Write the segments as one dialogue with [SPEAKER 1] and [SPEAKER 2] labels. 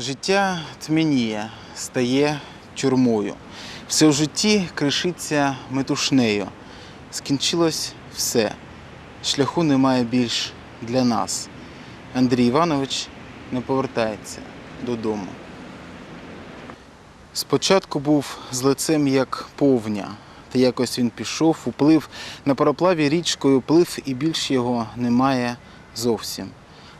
[SPEAKER 1] Життя тьмяніє, стає тюрмою. Все в житті кришиться метушнею. Скінчилось все. Шляху немає більш для нас. Андрій Іванович не повертається додому. Спочатку був з лицем як повня, та якось він пішов, уплив на пароплаві річкою, плив і більш його немає зовсім.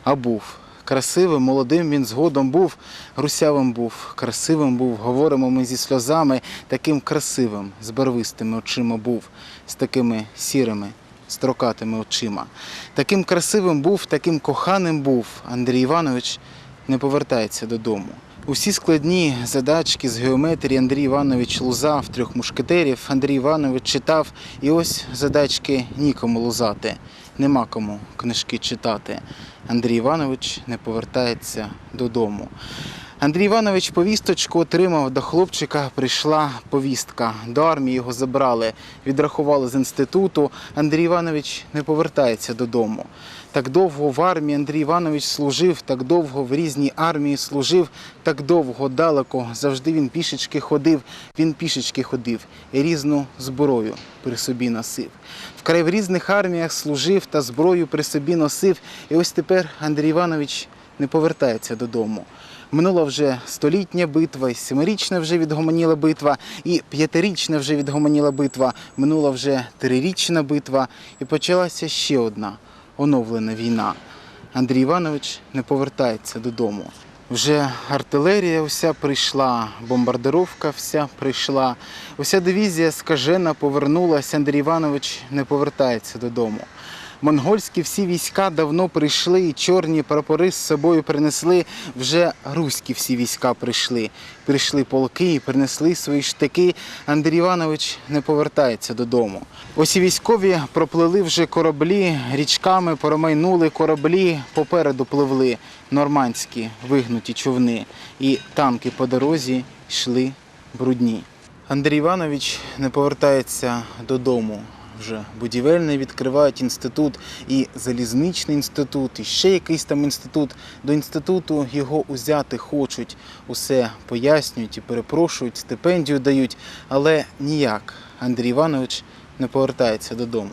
[SPEAKER 1] А був красивим, молодим він згодом був, русявим був, красивим був, говоримо ми зі сльозами, таким красивим, з барвистими очима був, з такими сірими, строкатими очима. Таким красивим був, таким коханим був. Андрій Іванович не повертається додому. Усі складні задачки з геометрії Андрій Іванович лузав трьох мушкетерів. Андрій Іванович читав, і ось задачки нікому лузати. Нема кому книжки читати. Андрій Іванович не повертається додому. Андрій Іванович повісточку отримав до хлопчика. Прийшла повістка. До армії його забрали, відрахували з інституту. Андрій Іванович не повертається додому. Так довго в армії Андрій Іванович служив, так довго в різній армії служив, так довго далеко. Завжди він пішечки ходив. Він пішечки ходив і різну зброю при собі носив. Вкрай в різних арміях служив та зброю при собі носив. І ось тепер Андрій Іванович не повертається додому. Минула вже столітня битва, і семирічна вже відгомоніла битва, і п'ятирічна вже відгомоніла битва, минула вже трирічна битва, і почалася ще одна оновлена війна. Андрій Іванович не повертається додому. Вже артилерія вся прийшла, бомбардировка вся прийшла. Уся дивізія скажена повернулася. Андрій Іванович не повертається додому. Монгольські всі війська давно прийшли, і чорні прапори з собою принесли. Вже руські всі війська прийшли. Прийшли полки і принесли свої штики. Андрій Іванович не повертається додому. Ось і військові проплили вже кораблі, річками промайнули кораблі, попереду пливли нормандські вигнуті човни, і танки по дорозі йшли брудні. Андрій Іванович не повертається додому. Вже будівельний відкривають інститут і залізничний інститут, і ще якийсь там інститут. До інституту його узяти хочуть, усе пояснюють і перепрошують, стипендію дають, але ніяк Андрій Іванович не повертається додому.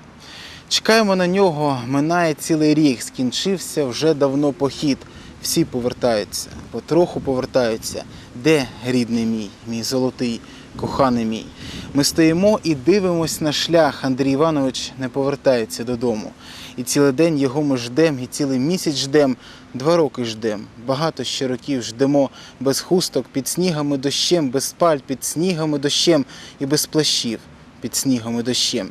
[SPEAKER 1] Чекаємо на нього, минає цілий рік, скінчився вже давно похід. Всі повертаються, потроху повертаються. Де рідний мій, мій золотий, коханий мій? Ми стоїмо і дивимось на шлях. Андрій Іванович не повертається додому. І цілий день його ми ждемо, і цілий місяць ждемо, два роки ждемо. Багато ще років ждемо без хусток, під снігами дощем, без спаль, під снігами дощем і без плащів під снігом і дощем.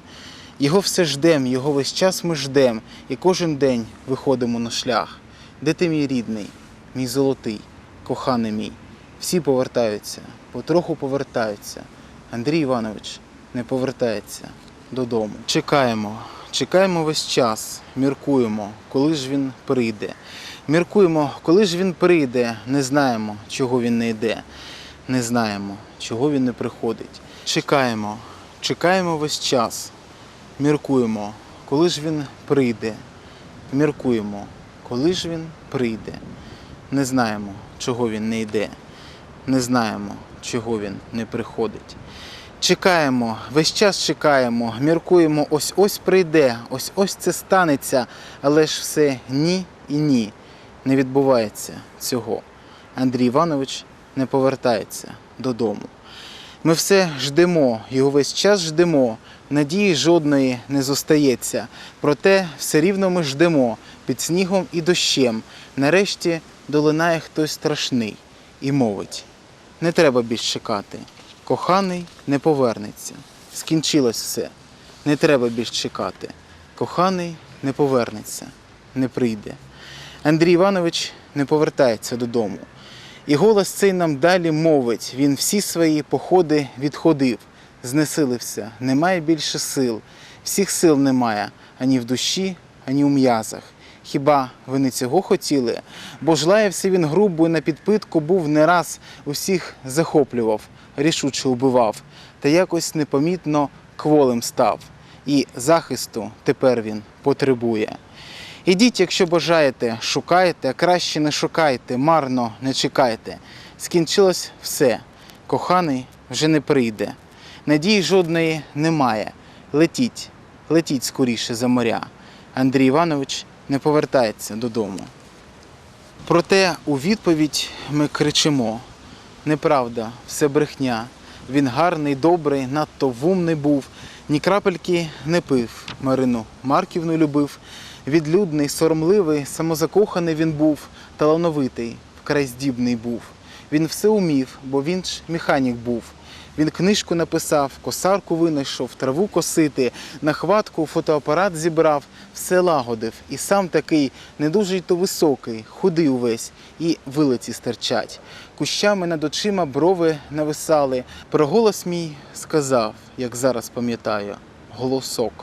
[SPEAKER 1] Його все ждем, його весь час ми ждем, і кожен день виходимо на шлях. Де ти мій рідний, мій золотий, коханий мій? Всі повертаються, потроху повертаються. Андрій Іванович не повертається додому. Чекаємо, чекаємо весь час, міркуємо, коли ж він прийде. Міркуємо, коли ж він прийде, не знаємо, чого він не йде. Не знаємо, чого він не приходить. Чекаємо, чекаємо весь час, міркуємо, коли ж він прийде. Міркуємо, коли ж він прийде. Не знаємо, чого він не йде. Не знаємо, чого він не приходить. Чекаємо, весь час чекаємо, міркуємо, ось ось прийде, ось ось це станеться, але ж все ні і ні. Не відбувається цього. Андрій Іванович не повертається додому. Ми все ждемо, його весь час ждемо, надії жодної не зостається. Проте все рівно ми ждемо під снігом і дощем. Нарешті долинає хтось страшний і мовить: не треба більш чекати. Коханий не повернеться. Скінчилось все. Не треба більш чекати. Коханий не повернеться, не прийде. Андрій Іванович не повертається додому. І голос цей нам далі мовить. Він всі свої походи відходив, знесилився, немає більше сил. Всіх сил немає ані в душі, ані у м'язах. Хіба ви не цього хотіли? Бо ж лаявся він грубо і на підпитку був не раз усіх захоплював, рішуче убивав, та якось непомітно кволим став. І захисту тепер він потребує. Ідіть, якщо бажаєте, шукайте, а краще не шукайте, марно не чекайте. Скінчилось все, коханий вже не прийде. Надії жодної немає. Летіть, летіть скоріше за моря. Андрій Іванович не повертається додому. Проте у відповідь ми кричимо: неправда, все брехня. Він гарний, добрий, надто вумний був, ні крапельки не пив. Марину Марківну любив. Відлюдний, соромливий, самозакоханий він був, талановитий, вкрай здібний був. Він все умів, бо він ж механік був. Він книжку написав, косарку винайшов, траву косити, на хватку фотоапарат зібрав, все лагодив. І сам такий не дуже й то високий, худий увесь, і вилиці стирчать. Кущами над очима брови нависали. Про мій сказав, як зараз пам'ятаю, голосок.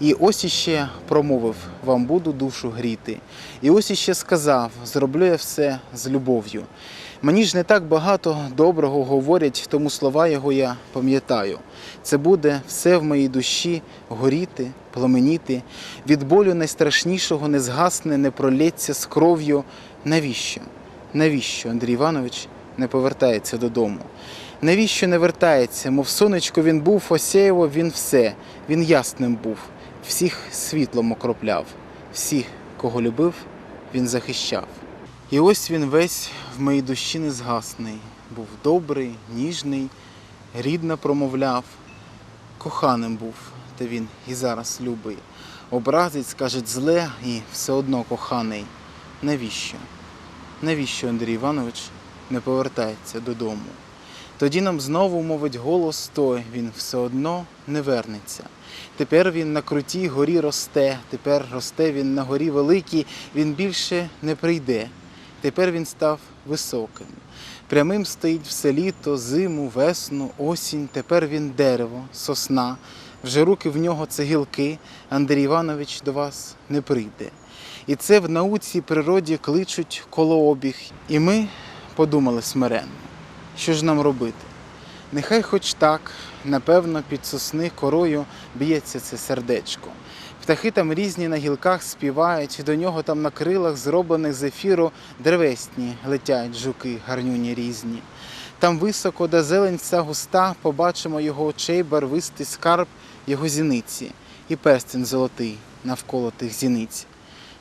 [SPEAKER 1] І ось іще промовив, вам буду душу гріти. І ось іще сказав, зроблю я все з любов'ю. Мені ж не так багато доброго говорять, тому слова його я пам'ятаю. Це буде все в моїй душі горіти, пламеніти. Від болю найстрашнішого не згасне, не пролється з кров'ю. Навіщо? Навіщо Андрій Іванович не повертається додому? Навіщо не вертається? Мов сонечко він був, осяєво він все. Він ясним був, всіх світлом окропляв, всіх, кого любив, він захищав. І ось він весь в моїй душі незгасний, був добрий, ніжний, рідно промовляв, коханим був, та він і зараз любий. Образить, скаже зле і все одно коханий. Навіщо? Навіщо Андрій Іванович не повертається додому? Тоді нам знову мовить голос той, він все одно не вернеться. Тепер він на крутій горі росте, тепер росте він на горі великій, він більше не прийде. Тепер він став високим. Прямим стоїть все літо, зиму, весну, осінь. Тепер він дерево, сосна. Вже руки в нього це гілки. Андрій Іванович до вас не прийде. І це в науці природі кличуть колообіг. І ми подумали смиренно, що ж нам робити? Нехай хоч так, напевно, під сосни корою б'ється це сердечко. Птахи там різні на гілках співають, до нього там на крилах, зроблених з ефіру, древесні летять жуки, гарнюні різні. Там високо, де зелень вся густа, побачимо його очей барвистий скарб, його зіниці, і перстень золотий навколо тих зіниць.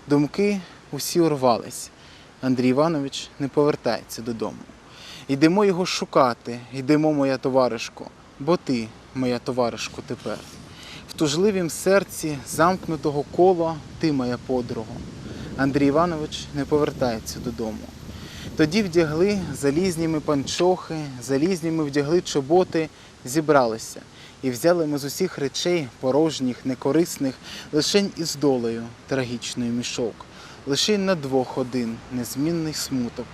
[SPEAKER 1] Думки усі урвались. Андрій Іванович не повертається додому. Йдемо його шукати, йдемо, моя товаришко, бо ти, моя товаришко, тепер. В тужливім серці замкнутого кола ти, моя подруга. Андрій Іванович не повертається додому. Тоді вдягли залізніми панчохи, залізніми вдягли чоботи, зібралися і взяли ми з усіх речей порожніх, некорисних, лишень із долею трагічною мішок. Лише на двох один незмінний смуток.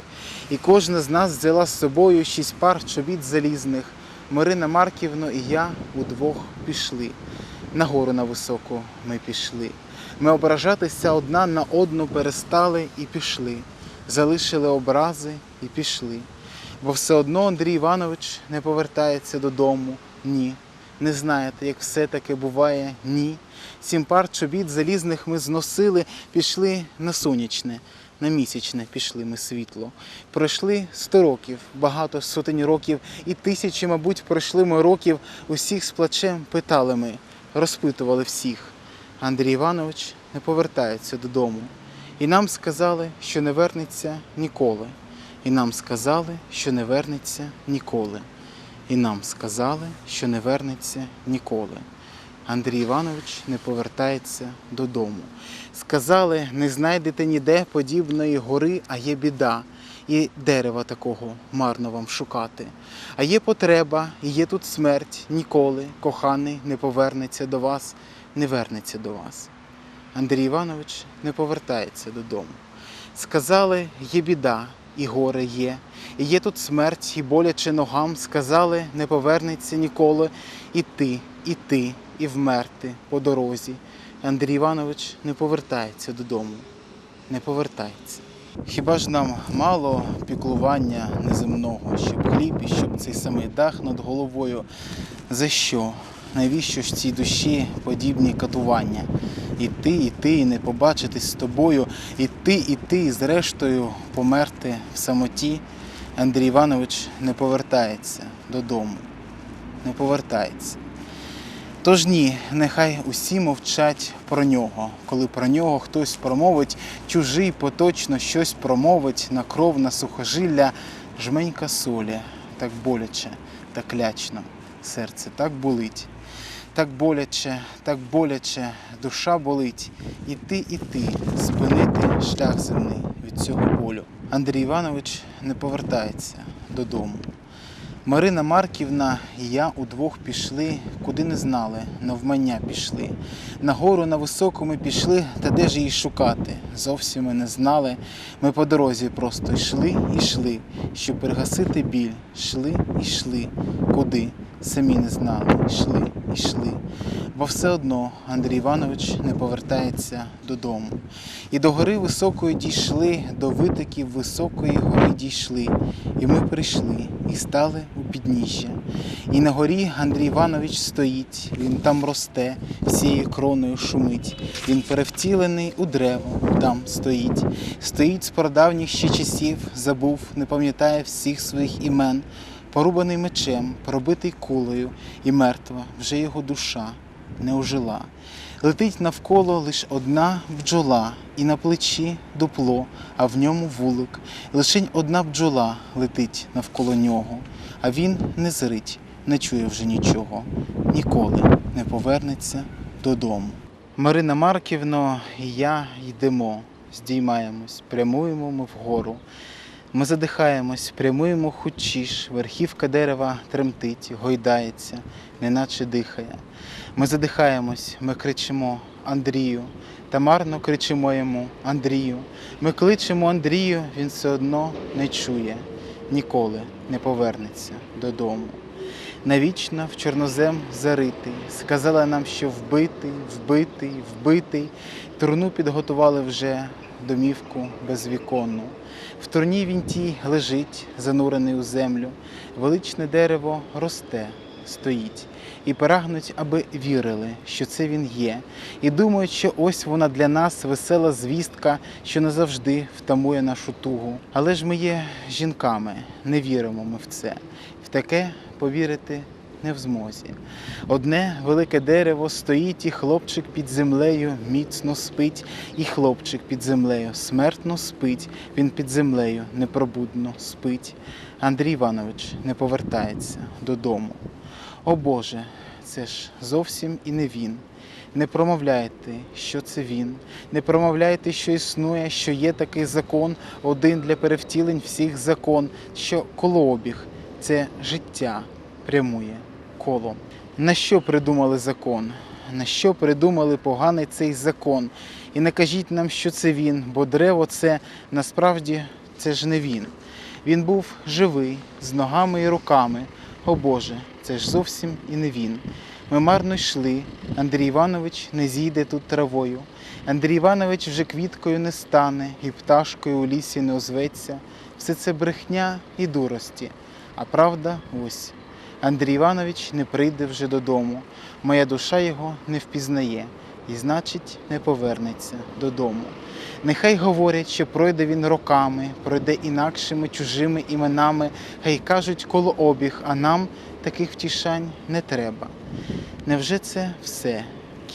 [SPEAKER 1] І кожна з нас взяла з собою шість пар чобіт залізних. Марина Марківна і я удвох пішли. На гору на високу ми пішли. Ми ображатися одна на одну перестали і пішли. Залишили образи і пішли. Бо все одно Андрій Іванович не повертається додому. Ні. Не знаєте, як все таки буває? Ні. Сім пар чобіт залізних ми зносили, пішли на сонячне, на місячне пішли ми світло. Пройшли сто років, багато сотень років, і тисячі, мабуть, пройшли ми років. Усіх з плачем питали ми, розпитували всіх. Андрій Іванович не повертається додому. І нам сказали, що не вернеться ніколи. І нам сказали, що не вернеться ніколи. І нам сказали, що не вернеться ніколи. Андрій Іванович не повертається додому. Сказали, не знайдете ніде подібної гори, а є біда, і дерева такого марно вам шукати. А є потреба, і є тут смерть, ніколи коханий не повернеться до вас, не вернеться до вас. Андрій Іванович не повертається додому. Сказали, є біда, і горе є, і є тут смерть, і боляче ногам. Сказали, не повернеться ніколи. І ти, і і вмерти по дорозі. Андрій Іванович не повертається додому, не повертається. Хіба ж нам мало піклування неземного, щоб хліб і щоб цей самий дах над головою? За що? Навіщо ж цій душі подібні катування? іти, іти, і не побачитись з тобою, іти, іти, і зрештою померти в самоті, Андрій Іванович не повертається додому. Не повертається. Тож ні, нехай усі мовчать про нього, коли про нього хтось промовить, чужий поточно щось промовить на кров, на сухожилля, жменька солі, так боляче, так лячно, серце так болить, так боляче, так боляче, душа болить. Іти, іти, спинити шлях земний від цього болю. Андрій Іванович не повертається додому. Марина Марківна і я удвох пішли, куди не знали, навмання пішли. На гору на високу ми пішли, та де ж її шукати? Зовсім ми не знали. Ми по дорозі просто йшли і йшли, щоб пригасити біль. Йшли і йшли. Куди? Самі не знали. Йшли йшли. Бо все одно Андрій Іванович не повертається додому. І до гори високої дійшли, до витоків високої гори дійшли. І ми прийшли і стали у підніжжя. І на горі Андрій Іванович стоїть, він там росте, всією кроною шумить. Він перевтілений у дерево, там стоїть. Стоїть з прадавніх ще часів, забув, не пам'ятає всіх своїх імен. Порубаний мечем, пробитий кулею, і мертва вже його душа не ожила. Летить навколо лиш одна бджола, і на плечі дупло, а в ньому вулик. Лишень одна бджола летить навколо нього, а він не зрить, не чує вже нічого, ніколи не повернеться додому. Марина Марківно я йдемо, здіймаємось, прямуємо ми вгору. Ми задихаємось, прямуємо хучіш, верхівка дерева тремтить, гойдається, неначе дихає. Ми задихаємось, ми кричимо Андрію, та марно кричимо йому Андрію. Ми кличемо Андрію, він все одно не чує, ніколи не повернеться додому. Навічно в чорнозем заритий, сказала нам, що вбитий, вбитий, вбитий. Труну підготували вже домівку безвіконну. В турні він тій лежить, занурений у землю. Величне дерево росте, стоїть, і прагнуть, аби вірили, що це він є, і думають, що ось вона для нас весела звістка, що назавжди втамує нашу тугу. Але ж ми є жінками, не віримо ми в це. В таке повірити не в змозі. Одне велике дерево стоїть, і хлопчик під землею міцно спить, і хлопчик під землею смертно спить, він під землею непробудно спить. Андрій Іванович не повертається додому. О Боже, це ж зовсім і не він. Не промовляйте, що це він. Не промовляйте, що існує, що є такий закон, один для перевтілень всіх закон, що колообіг це життя прямує колом. На що придумали закон? На що придумали поганий цей закон? І не кажіть нам, що це він, бо дерево це насправді це ж не він. Він був живий, з ногами і руками. О Боже, це ж зовсім і не він. Ми марно йшли. Андрій Іванович не зійде тут травою. Андрій Іванович вже квіткою не стане, і пташкою у лісі не озветься. Все це брехня і дурості. А правда ось. Андрій Іванович не прийде вже додому. Моя душа його не впізнає і, значить, не повернеться додому. Нехай говорять, що пройде він роками, пройде інакшими чужими іменами, хай кажуть коло обіг, а нам таких втішань не треба. Невже це все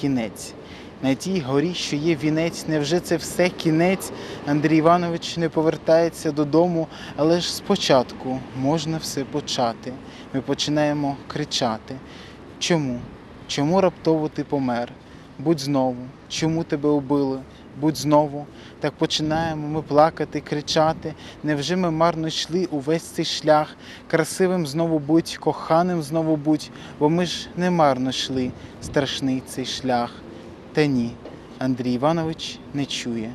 [SPEAKER 1] кінець? На тій горі, що є вінець, невже це все кінець? Андрій Іванович не повертається додому, але ж спочатку можна все почати. Ми починаємо кричати. Чому? Чому раптово ти помер? Будь знову, чому тебе убили? Будь знову. Так починаємо ми плакати, кричати. Невже ми марно йшли увесь цей шлях? Красивим знову будь, коханим знову будь, бо ми ж не марно йшли страшний цей шлях. Та ні, Андрій Іванович не чує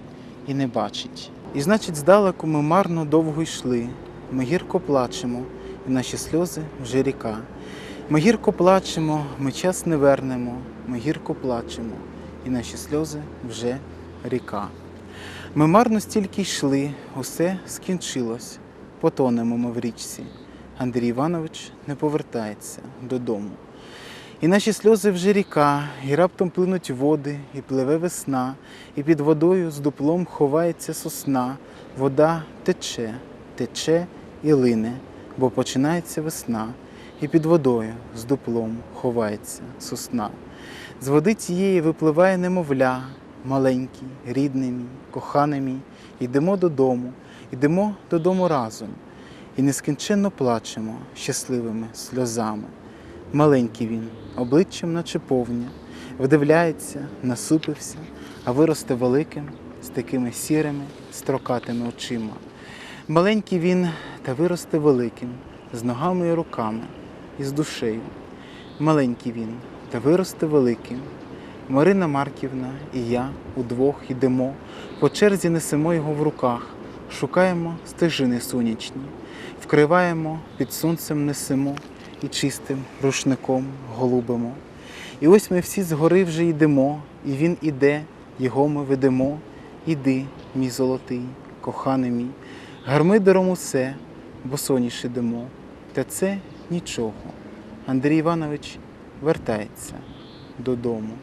[SPEAKER 1] і не бачить. І значить, здалеку ми марно довго йшли. Ми гірко плачемо, і наші сльози вже ріка. Ми гірко плачемо, ми час не вернемо, ми гірко плачемо, і наші сльози вже ріка. Ми марно стільки йшли, усе скінчилось, потонемо ми в річці. Андрій Іванович не повертається додому. І наші сльози вже ріка, і раптом плинуть води, і пливе весна, і під водою з дуплом ховається сосна. Вода тече, тече і лине, бо починається весна, і під водою з дуплом ховається сосна. З води цієї випливає немовля, маленький, рідний мій, коханий мій. Йдемо додому, йдемо додому разом, і нескінченно плачемо щасливими сльозами. Маленький він, обличчям наче повня, вдивляється, насупився, а виросте великим з такими сірими, строкатими очима. Маленький він та виросте великим, з ногами і руками, і з душею. Маленький він та виросте великим. Марина Марківна і я удвох йдемо, по черзі несемо його в руках, шукаємо стежини сонячні, вкриваємо, під сонцем несемо і чистим рушником голубимо. І ось ми всі згори вже йдемо, і він іде, його ми ведемо. Іди, мій золотий, коханий мій, гармидером усе, бо соніш ідемо. Та це нічого. Андрій Іванович вертається додому.